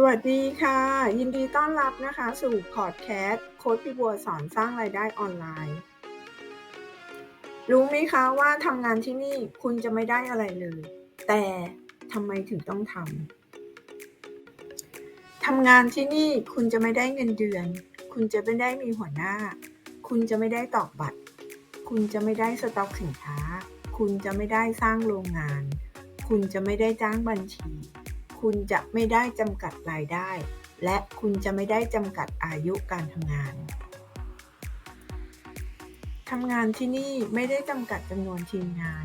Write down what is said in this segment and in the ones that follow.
สวัสดีค่ะ ยินดีต้อนรับนะคะ สู่พอดแคสต์โค้ดพี่บัวสอนสร้างรายได้ออนไลน์ รู้ไหมคะว่าทำงานที่นี่คุณจะไม่ได้อะไรเลย แต่ทำไมถึงต้องทำทำงานที่นี่คุณจะไม่ได้เงินเดือน คุณจะไม่ได้มีหัวหน้า คุณจะไม่ได้ตอกบัตร คุณจะไม่ได้สต็อกสินค้า คุณจะไม่ได้สร้างโรงงาน คุณจะไม่ได้จ้างบัญชี คุณจะไม่ได้จำกัดรายได้ และคุณจะไม่ได้จำกัดอายุการทำงานทำงานที่นี่ไม่ได้จำกัดจำนวนทีมงาน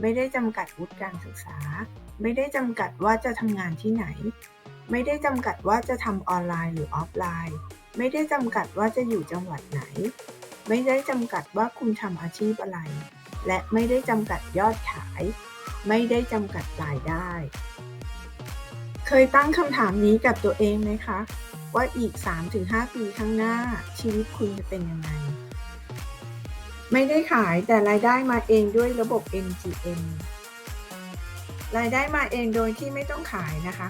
ไม่ได้จำกัดวุฒิการศึกษา ไม่ได้จำกัดว่าจะทำงานที่ไหน ไม่ได้จำกัดว่าจะทำออนไลน์หรือออฟไลน์ ไม่ได้จำกัดว่าจะอยู่จังหวัดไหน ไม่ได้จำกัดว่าคุณทำอาชีพอะไร และไม่ได้จำกัดยอดขาย ไม่ได้จำกัดรายได้ เคยตั้งคำถามนี้กับตัวเองไหมคะ ว่าอีก 3-5 ปีข้างหน้าชีวิตคุณจะเป็นยังไง ไม่ได้ขายแต่รายได้มาเองด้วยระบบ MGM รายได้มาเองโดยที่ไม่ต้องขายนะคะ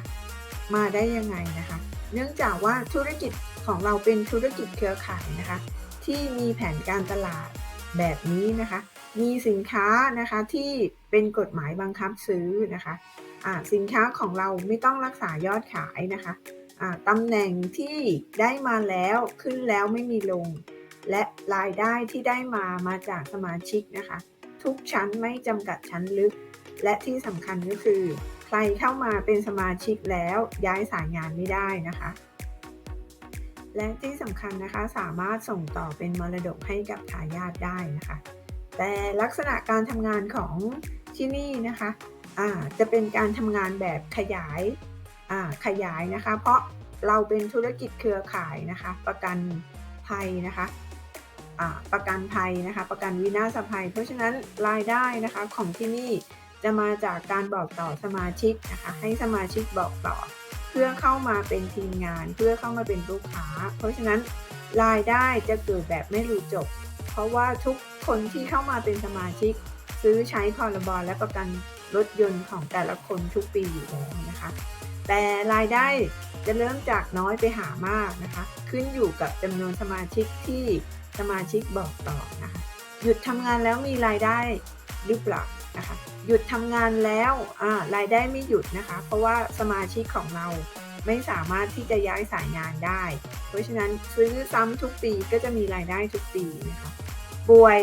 มาได้ยังไงนะคะ เนื่องจากว่าธุรกิจของเราเป็นธุรกิจเครือข่ายนะคะ ที่มีแผนการตลาดแบบนี้นะคะ มีสินค้านะคะที่เป็นกฎหมายบังคับซื้อนะคะะ สินค้าของเราไม่ต้องรักษายอดขายนะคะะตำแหน่งที่ได้มาแล้วขึ้นแล้วไม่มีลง และรายได้ที่ได้มามาจากสมาชิกนะคะ ทุกชั้นไม่จำกัดชั้นลึก และที่สำคัญก็คือ ใครเข้ามาเป็นสมาชิกแล้วย้ายสายงานไม่ได้นะคะ และที่สำคัญนะคะสามารถส่งต่อเป็นมรดกให้กับทายาทได้นะคะ แต่ลักษณะการทำงานของที่นี่นะคะ จะเป็นการทำงานแบบขยายขยายนะคะ เพราะเราเป็นธุรกิจเครือข่ายนะคะ ประกันภัยนะคะประกันภัยนะคะ ประกันวินาศภัย เพราะฉะนั้นรายได้นะคะของที่นี่จะมาจากการบอกต่อสมาชิกนะคะ ให้สมาชิกบอกต่อ เพื่อเข้ามาเป็นทีมงาน เพื่อเข้ามาเป็นลูกค้า เพราะฉะนั้นรายได้จะเกิดแบบไม่รู้จบ เพราะว่าทุกคนที่เข้ามาเป็นสมาชิก ซื้อใช้พรบและประกัน รถยนต์ของแต่ละคนทุกปีอยู่แล้วนะคะ แต่รายได้จะเริ่มจากน้อยไปหามากนะคะ ขึ้นอยู่กับจำนวนสมาชิกที่สมาชิกบอกต่อนะคะ หยุดทำงานแล้วมีรายได้หรือเปล่านะคะ หยุดทำงานแล้วรายได้ไม่หยุดนะคะ เพราะว่าสมาชิกของเราไม่สามารถที่จะย้ายสายงานได้ เพราะฉะนั้นซื้อซ้ำทุกปีก็จะมีรายได้ทุกปีนะคะ ป่วย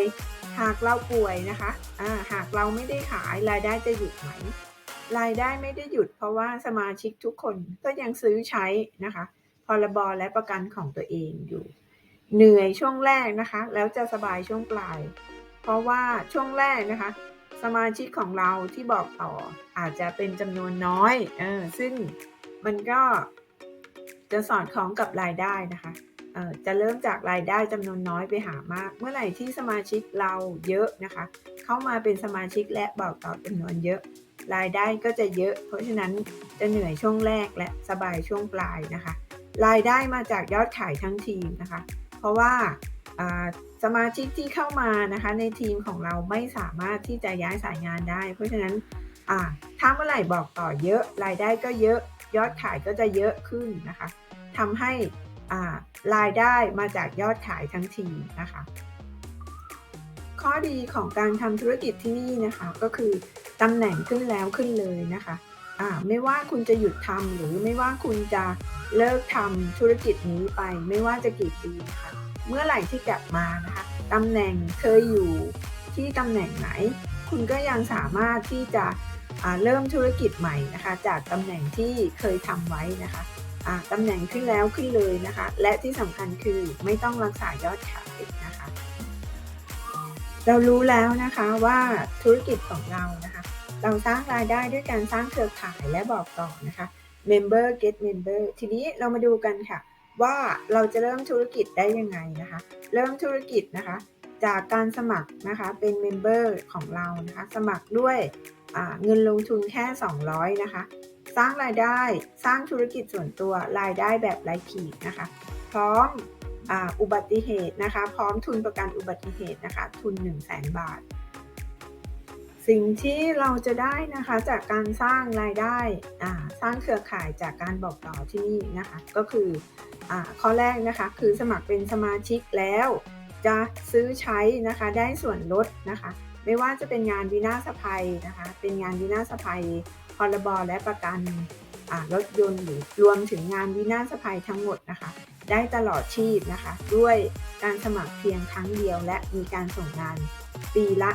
หากเราป่วยนะคะะหากเราไม่ได้ขายรายได้จะหยุดไหม รายได้ไม่ได้หยุด เพราะว่าสมาชิกทุกคนก็ยังซื้อใช้นะคะ พรบและประกันของตัวเองอยู่ เหนื่อยช่วงแรกนะคะ แล้วจะสบายช่วงปลาย เพราะว่าช่วงแรกนะคะ สมาชิกของเราที่บอกต่ออาจจะเป็นจำนวนน้อย เออ ซึ่งมันก็จะสอดคล้องกับรายได้นะคะ จะเริ่มจากรายได้จำนวนน้อยไปหามาก เมื่อไหร่ที่สมาชิกเราเยอะนะคะ เข้ามาเป็นสมาชิกและบอกต่อจำนวนเยอะ รายได้ก็จะเยอะ เพราะฉะนั้นจะเหนื่อยช่วงแรกและสบายช่วงปลายนะคะ รายได้มาจากยอดขายทั้งทีมนะคะ เพราะว่าสมาชิกที่เข้ามานะคะในทีมของเราไม่สามารถที่จะย้ายสายงานได้ เพราะฉะนั้นถ้าเมื่อไหร่บอกต่อเยอะ รายได้ก็เยอะ ยอดขายก็จะเยอะขึ้นนะคะทำให้ รายได้มาจากยอดขายทั้งทีนะคะ ข้อดีของการทำธุรกิจที่นี่นะคะก็คือตำแหน่งขึ้นแล้วขึ้นเลยนะคะะไม่ว่าคุณจะหยุดทำหรือไม่ว่าคุณจะเลิกทำธุรกิจนี้ไป ไม่ว่าจะกี่ปีนะคะเมื่อไหร่ที่กลับมานะคะตำแหน่งเคยอยู่ที่ตำแหน่งไหน คุณก็ยังสามารถที่จะเริ่มธุรกิจใหม่นะคะ จากตำแหน่งที่เคยทำไว้นะคะ ตำแหน่งขึ้นแล้วขึ้นเลยนะคะ และที่สำคัญคือไม่ต้องรักษายอดขายนะคะ เรารู้แล้วนะคะว่าธุรกิจของเรานะคะ เราสร้างรายได้ด้วยการสร้างเครือข่ายและบอกต่อนะคะ member get member ทีนี้เรามาดูกันค่ะ ว่าเราจะเริ่มธุรกิจได้ยังไงนะคะ เริ่มธุรกิจนะคะ จากการสมัครนะคะเป็นเมมเบอร์ของเรานะคะ สมัครด้วยเงินลงทุนแค่ 200 นะคะ สร้างรายได้ สร้างธุรกิจส่วนตัวรายได้แบบไร้ขีดนะคะ พร้อมออุบัติเหตุนะคะ พร้อมทุนประกันอุบัติเหตุนะคะ ทุน 1 0 0 0 0แบาท สิ่งที่เราจะได้นะคะจากการสร้างรายได้สร้างเครือข่ายจากการบอกต่อที่นี่นะคะ ก็คืออข้อแรกนะคะคือสมัครเป็นสมาชิกแล้ว จะซื้อใช้นะคะได้ส่วนลดนะคะ ไม่ว่าจะเป็นงานวินาศภัยนะคะ เป็นงานวินาศภัย พรบและประกันรถยนต์หรือรวมถึงงานวินาศภัยทั้งหมดนะคะ ได้ตลอดชีพนะคะ ด้วยการสมัครเพียงครั้งเดียวและมีการส่งงานปีละ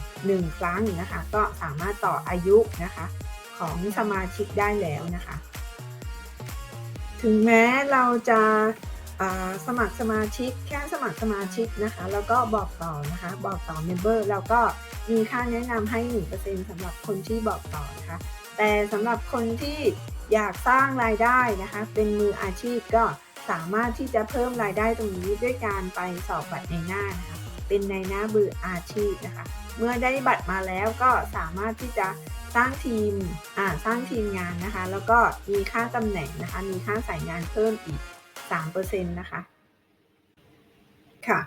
1 1ครั้งนะคะ ก็สามารถต่ออายุนะคะของสมาชิกได้แล้วนะคะ ถึงแม้เราจะสมัครสมาชิกแค่สมัครสมาชิกนะคะ แล้วก็บอกต่อนะคะ บอกต่อเมมเบอร์แล้วก็มีค่าแนะนำให้ 1%สำหรับคนที่บอกต่อนะคะ แต่สำหรับคนที่อยากสร้างรายได้นะคะ เป็นมืออาชีพก็สามารถที่จะเพิ่มรายได้ตรงนี้ด้วยการไปสอบบัตรในหน้านะคะเป็นในหน้าบืออาชีพนะคะ เมื่อได้บัตรมาแล้วก็สามารถที่จะสร้างทีมอ่าสร้างทีมงานนะคะ แล้วก็มีค่าตำแหน่งนะคะ มีค่าสายงานเพิ่มอีก 3%นะคะค่ะ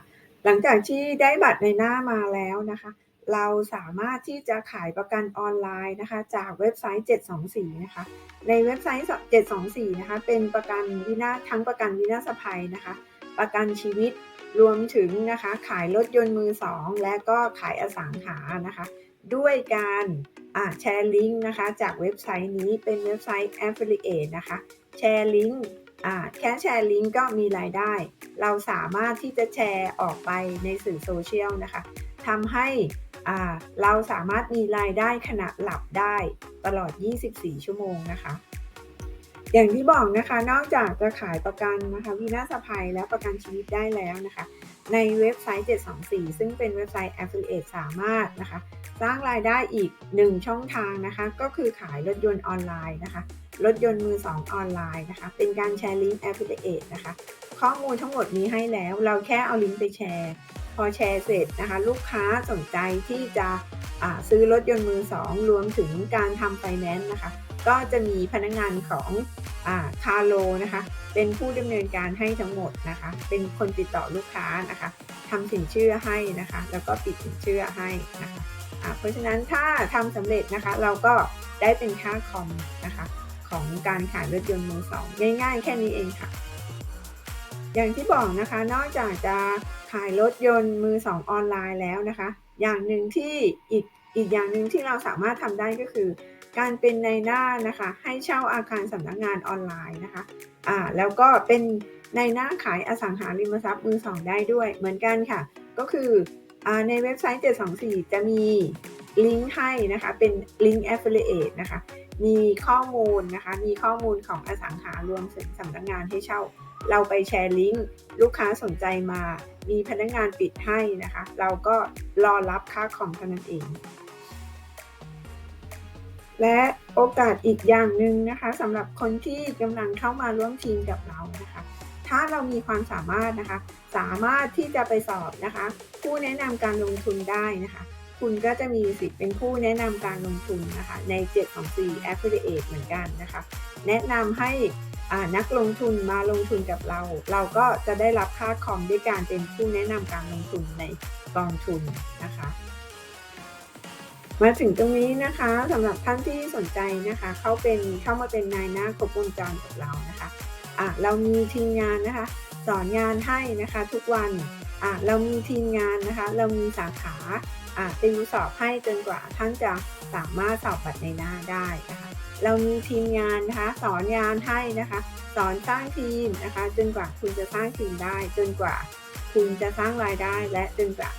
หลังจากที่ได้บัตรในหน้ามาแล้วนะคะ เราสามารถที่จะขายประกันออนไลน์นะคะ จากเว็บไซต์ 724 นะคะ ในเว็บไซต์ 724 นะคะ เป็นประกันวินาทั้งประกันวินาศภัยนะคะ ประกันชีวิตรวมถึงนะคะ ขายรถยนต์มือสอง และก็ขายอสังหานะคะ ด้วยการแชร์ลิงก์นะคะ จากเว็บไซต์นี้เป็นเว็บไซต์ Affiliate นะคะ แชร์ลิงก์แค่แชร์ลิงก์ก็มีรายได้ เราสามารถที่จะแชร์ออกไปในสื่อโซเชียลนะคะทำให้ เราสามารถมีรายได้ขณะหลับได้ตลอด 24 ชั่วโมงนะคะ อย่างที่บอกนะคะ นอกจากจะขายประกันนะคะวินาศภัยและประกันชีวิตได้แล้วนะคะ ในเว็บไซต์ 724 ซึ่งเป็นเว็บไซต์ Affiliate สามารถนะคะ สร้างรายได้อีก 1 ช่องทางนะคะ ก็คือขายรถยนต์ออนไลน์นะคะ รถยนต์มือสองออนไลน์นะคะ เป็นการแชร์ลิงก์แอปพลิเคชันนะคะ ข้อมูลทั้งหมดนี้ให้แล้ว เราแค่เอาลิงก์ไปแชร์ พอแชร์เสร็จนะคะ ลูกค้าสนใจที่จะซื้อรถยนต์มือสองรวมถึงการทำไฟแนนซ์นะคะ ก็จะมีพนักงานของคาร์โลนะคะ เป็นผู้ดำเนินการให้ทั้งหมดนะคะ เป็นคนติดต่อลูกค้านะคะทำสินเชื่อให้นะคะ แล้วก็ปิดสินเชื่อให้นะคะเพราะฉะนั้นถ้าทำสำเร็จนะคะ เราก็ได้เป็นค่าคอมนะคะ ของการขายรถยนต์มือสองง่ายๆ แค่นี้เองค่ะ อย่างที่บอกนะคะ นอกจากจะขายรถยนต์มือสองออนไลน์แล้วนะคะ อย่างหนึ่งที่อีกอีกอย่างหนึ่งที่เราสามารถทำได้ก็คือ การเป็นในหน้านะคะ ให้เช่าอาคารสำนักงงานออนไลน์นะคะอ่าแล้วก็เป็นในหน้าขายอสังหาริมทรัพย์มือสองได้ด้วยเหมือนกันค่ะ ก็คืออในเว็บไซต์ 724 จะมี ลิงก์ให้นะคะ เป็นลิงก์ affiliate นะคะ มีข้อมูลนะคะ มีข้อมูลของอสังหารวมถึงสำนักงานให้เช่า เราไปแชร์ลิงก์ลูกค้าสนใจมา มีพนักงานปิดให้นะคะ เราก็รอรับค่าคอมเท่านั้นเอง และโอกาสอีกอย่างหนึ่งนะคะสำหรับคนที่กำลังเข้ามาร่วมทีมกับเรานะคะถ้าเรามีความสามารถนะคะ สามารถที่จะไปสอบนะคะ ผู้แนะนำการลงทุนได้นะคะ คุณก็จะมีสิทธิ์เป็นผู้แนะนำการลงทุนนะคะใน7ของ4 Affiliate เหมือนกันนะคะ แนะนำให้นักลงทุนมาลงทุนกับเรา เราก็จะได้รับค่าคอมด้วยการเป็นผู้แนะนำการลงทุนในกองทุนนะคะ มาถึงตรงนี้นะคะสำหรับท่านที่สนใจนะคะ เข้าเป็นเข้ามาเป็นนายหน้าครบวงจรกับเรานะคะะเรามีทีมงานนะคะ สอนงานให้นะคะทุกวัน เรามีทีมงานนะคะ เรามีสาขาติวสอบให้จนกว่าท่านจะสามารถสอบบัตรในหน้าได้นะคะ เรามีทีมงานนะคะสอนงานให้นะคะ สอนสร้างทีมนะคะ จนกว่าคุณจะสร้างทีมได้ จนกว่าคุณจะสร้างรายได้และจนกว่า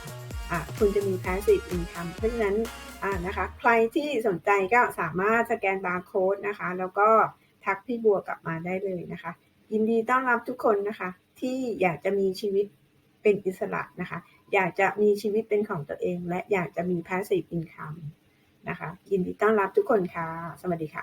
คุณจะมี passive income เพราะฉะนั้นนะคะ ใครที่สนใจก็สามารถสแกนบาร์โค้ดนะคะ แล้วก็ทักพี่บัวกลับมาได้เลยนะคะ ยินดีต้อนรับทุกคนนะคะ ที่อยากจะมีชีวิต เป็นอิสระนะคะ อยากจะมีชีวิตเป็นของตัวเอง และอยากจะมี passive income นะคะ ยินดีต้อนรับทุกคนค่ะ สวัสดีค่ะ